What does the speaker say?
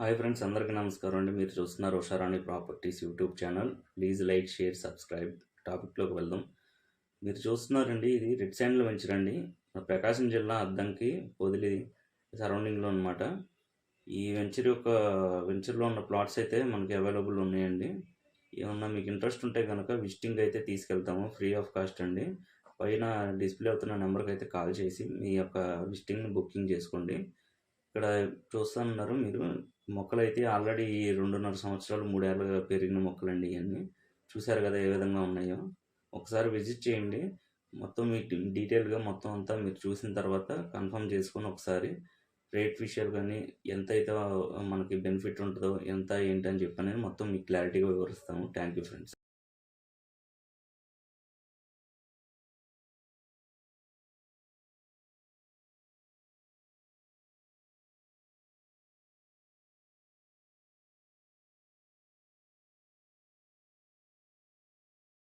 Hi friends అందరికీ నమస్కారం అండి. మీరు చూస్తున్నారు Usharani properties YouTube channel. Please like share subscribe. టాపిక్లోకి వెళ్దాం. మీరు చూస్తున్నారండి ఇది రెడ్ శాండ్లో వెంచరండి ప్రకాశం జిల్లా అద్దంకి పొదిలి సరౌండింగ్లో అనమాట ఈ వెంచర్ యొక్క వెంచర్లో ఉన్న ప్లాట్స్ అయితే మనకి అవైలబుల్ ఉన్నాయండి. ఏమన్నా మీకు ఇంట్రెస్ట్ ఉంటే కనుక విజిటింగ్ అయితే తీసుకెళ్తాము ఫ్రీ ఆఫ్ కాస్ట్ అండి. పైన డిస్ప్లే అవుతున్న నెంబర్కి అయితే కాల్ చేసి మీ యొక్క విజిటింగ్ని బుకింగ్ చేసుకోండి. ఇక్కడ చూస్తున్నారు మీరు. మొక్కలు అయితే ఆల్రెడీ రెండున్నర సంవత్సరాలు మూడేళ్ళుగా పెరిగిన మొక్కలండి ఇవన్నీ చూశారు కదా ఏ విధంగా ఉన్నాయో. ఒకసారి విజిట్ చేయండి. మొత్తం మీ డీటెయిల్గా మొత్తం అంతా మీరు చూసిన తర్వాత కన్ఫర్మ్ చేసుకొని ఒకసారి రేట్ విషయాలు కానీ ఎంత అయితే మనకి బెనిఫిట్ ఉంటుందో ఎంత ఏంటి అని చెప్పి అనేది మొత్తం మీకు క్లారిటీగా వివరిస్తాము. Thank you friends.